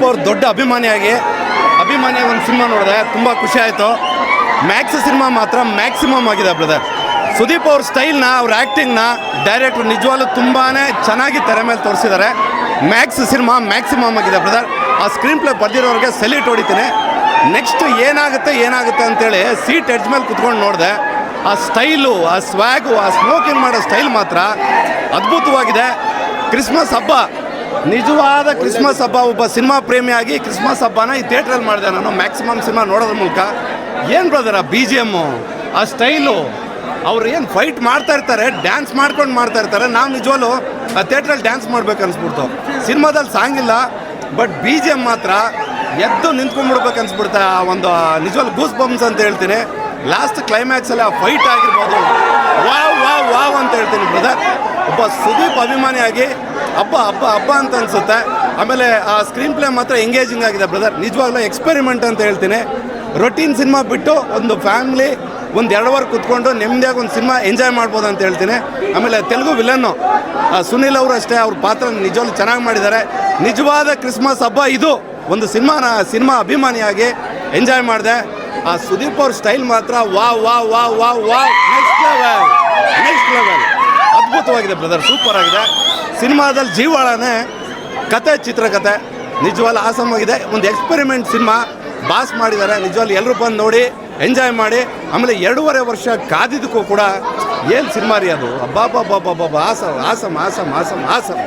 ಸುದೀಪ್ ಅವ್ರ ದೊಡ್ಡ ಅಭಿಮಾನಿಯಾಗಿ ಅಭಿಮಾನಿಯಾಗಿ ಒಂದು ಸಿನಿಮಾ ನೋಡಿದೆ, ತುಂಬ ಖುಷಿ ಆಯಿತು. ಮ್ಯಾಕ್ಸ್ ಸಿನಿಮಾ ಮಾತ್ರ ಮ್ಯಾಕ್ಸಿಮಮ್ ಆಗಿದೆ ಬ್ರದರ್. ಸುದೀಪ್ ಅವ್ರ ಸ್ಟೈಲ್ನ ಅವ್ರ ಆ್ಯಕ್ಟಿಂಗ್ನ ಡೈರೆಕ್ಟ್ರು ನಿಜವಾಗ್ಲೂ ತುಂಬಾ ಚೆನ್ನಾಗಿ ತೆರೆ ಮೇಲೆ ತೋರಿಸಿದ್ದಾರೆ. ಮ್ಯಾಕ್ಸ್ ಸಿನಿಮಾ ಮ್ಯಾಕ್ಸಿಮಮ್ ಆಗಿದೆ ಬ್ರದರ್. ಆ ಸ್ಕ್ರೀನ್ ಪ್ಲೇ ಬರ್ದಿರೋರಿಗೆ ಸೆಲ್ಯೂಟ್ ಹೊಡಿತೀನಿ. ನೆಕ್ಸ್ಟ್ ಏನಾಗುತ್ತೆ ಏನಾಗುತ್ತೆ ಅಂತೇಳಿ ಸೀಟ್ ಎಡ್ಜ್ ಮೇಲೆ ಕುತ್ಕೊಂಡು ನೋಡಿದೆ. ಆ ಸ್ಟೈಲು ಆ ಸ್ವ್ಯಾಗು ಆ ಸ್ಮೋಕಿಂಗ್ ಮಾಡೋ ಸ್ಟೈಲ್ ಮಾತ್ರ ಅದ್ಭುತವಾಗಿದೆ. ಕ್ರಿಸ್ಮಸ್ ಹಬ್ಬ. ನಿಜವಾದ ಕ್ರಿಸ್ಮಸ್ ಹಬ್ಬ. ಒಬ್ಬ ಸಿನಿಮಾ ಪ್ರೇಮಿಯಾಗಿ ಕ್ರಿಸ್ಮಸ್ ಹಬ್ಬನ ಈ ಥಿಯೇಟ್ರಲ್ಲಿ ಮಾಡಿದೆ ನಾನು. ಮ್ಯಾಕ್ಸಿಮಮ್ ಸಿನಿಮಾ ನೋಡೋದ್ರ ಮೂಲಕ. ಏನು ಬ್ರದರ್ ಆ ಬಿ ಜಿ ಎಮ್ಮು ಆ ಸ್ಟೈಲು ಅವ್ರು ಏನು ಫೈಟ್ ಮಾಡ್ತಾ ಇರ್ತಾರೆ ಡ್ಯಾನ್ಸ್ ಮಾಡ್ಕೊಂಡು ಮಾಡ್ತಾ ಇರ್ತಾರೆ. ನಾವು ನಿಜವಾಗ್ಲು ಆ ಥಿಯೇಟ್ರಲ್ಲಿ ಡ್ಯಾನ್ಸ್ ಮಾಡ್ಬೇಕು ಅನ್ಸ್ಬಿಡ್ತು. ಸಿನಿಮಾದಲ್ಲಿ ಸಾಂಗ್ ಇಲ್ಲ ಬಟ್ ಬಿ ಜಿ ಎಂ ಮಾತ್ರ ಎದ್ದು ನಿಂತ್ಕೊಂಡ್ಬಿಡ್ಬೇಕು ಅನ್ಸ್ಬಿಡ್ತಾ ಆ ಒಂದು ನಿಜವಾಗ್ಲೂ ಗೂಸ್ ಬಂಪ್ಸ್ ಅಂತ ಹೇಳ್ತೀನಿ. ಲಾಸ್ಟ್ ಕ್ಲೈಮ್ಯಾಕ್ಸಲ್ಲಿ ಆ ಫೈಟ್ ಆಗಿರ್ಬೋದು. ವಾವ್ ವಾವ್ ವಾವ್ ಅಂತ ಹೇಳ್ತೀನಿ ಬ್ರದರ್ ಒಬ್ಬ ಸುದೀಪ್ ಅಭಿಮಾನಿಯಾಗಿ ಹಬ್ಬ ಹಬ್ಬ ಹಬ್ಬ ಅಂತ ಅನ್ಸುತ್ತೆ. ಆಮೇಲೆ ಆ ಸ್ಕ್ರೀನ್ ಪ್ಲೇ ಮಾತ್ರ ಎಂಗೇಜಿಂಗ್ ಆಗಿದೆ ಬ್ರದರ್ ನಿಜವಾಗ್ಲೂ ಎಕ್ಸ್ಪೆರಿಮೆಂಟ್ ಅಂತ ಹೇಳ್ತೀನಿ. ರೊಟೀನ್ ಸಿನಿಮಾ ಬಿಟ್ಟು ಒಂದು ಫ್ಯಾಮ್ಲಿ ಒಂದು ಎರಡು ವಾರ ಕುತ್ಕೊಂಡು ನೆಮ್ಮದಿಯಾಗಿ ಒಂದು ಸಿನಿಮಾ ಎಂಜಾಯ್ ಮಾಡ್ಬೋದು ಅಂತ ಹೇಳ್ತೀನಿ. ಆಮೇಲೆ ತೆಲುಗು ವಿಲನ್ನು ಸುನಿಲ್ ಅವರು ಅಷ್ಟೇ, ಅವ್ರ ಪಾತ್ರ ನಿಜವಾಗ್ಲೂ ಚೆನ್ನಾಗಿ ಮಾಡಿದ್ದಾರೆ. ನಿಜವಾದ ಕ್ರಿಸ್ಮಸ್ ಹಬ್ಬ ಇದು. ಒಂದು ಸಿನಿಮಾನ ಸಿನಿಮಾ ಅಭಿಮಾನಿಯಾಗಿ ಎಂಜಾಯ್ ಮಾಡಿದೆ. ಆ ಸುದೀಪ್ ಅವ್ರ ಸ್ಟೈಲ್ ಮಾತ್ರ ವಾ ವಾ ವಾ ವಾ ವಾ ನೆಕ್ಸ್ಟ್ ಲೆವೆಲ್ ನೆಕ್ಸ್ಟ್ ಲೆವೆಲ್ ಅದ್ಭುತವಾಗಿದೆ ಬ್ರದರ್ ಸೂಪರ್ ಆಗಿದೆ. ಸಿನಿಮಾದಲ್ಲಿ ಜೀವಾಳನೇ ಕತೆ ಚಿತ್ರಕಥೆ ನಿಜವಾಗ್ಲೂ ಆಸಮಾಗಿದೆ ಒಂದು ಎಕ್ಸ್ಪೆರಿಮೆಂಟ್ ಸಿನಿಮಾ. ಬಾಸ್ ಮಾಡಿದ್ದಾರೆ. ನಿಜವಾಗ್ಲೂ ಎಲ್ಲರೂ ಬಂದು ನೋಡಿ ಎಂಜಾಯ್ ಮಾಡಿ. ಆಮೇಲೆ ಎರಡೂವರೆ ವರ್ಷ ಕಾದಿದ್ದಕ್ಕೂ ಕೂಡ ಏನು ಸಿನಿಮಾ ರೀ ಅದು? ಅಬ್ಬಾ ಬಾಬಾ ಬಾಬಾ awesome awesome awesome awesome awesome